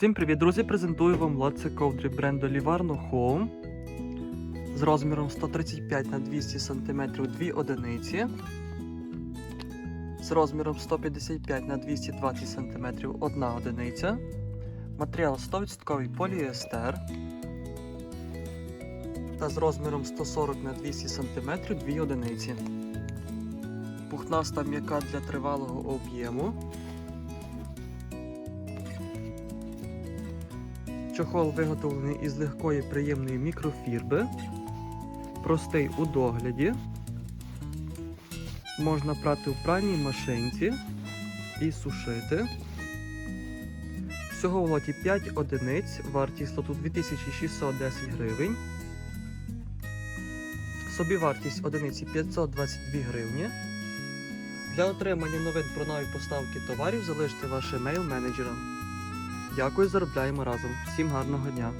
Всім привіт, друзі! Презентую вам лаце ковдри бренду Livarno Home з розміром 135 на 200 см 2 одиниці, з розміром 155 на 220 см 1 одиниця. Матеріал 100% поліестер та з розміром 140 на 200 см 2 одиниці. Пухнаста м'яка для тривалого об'єму. Чохол виготовлений із легкої приємної мікрофірби, простий у догляді. Можна прати в пральній машинці і сушити. Всього в лоті 5 одиниць, вартість лоту 2610 гривень. Собівартість одиниці 522 гривні. Для отримання новин про нові поставки товарів залиште ваш емейл менеджерам. Дякую, заробляємо разом. Всім гарного дня!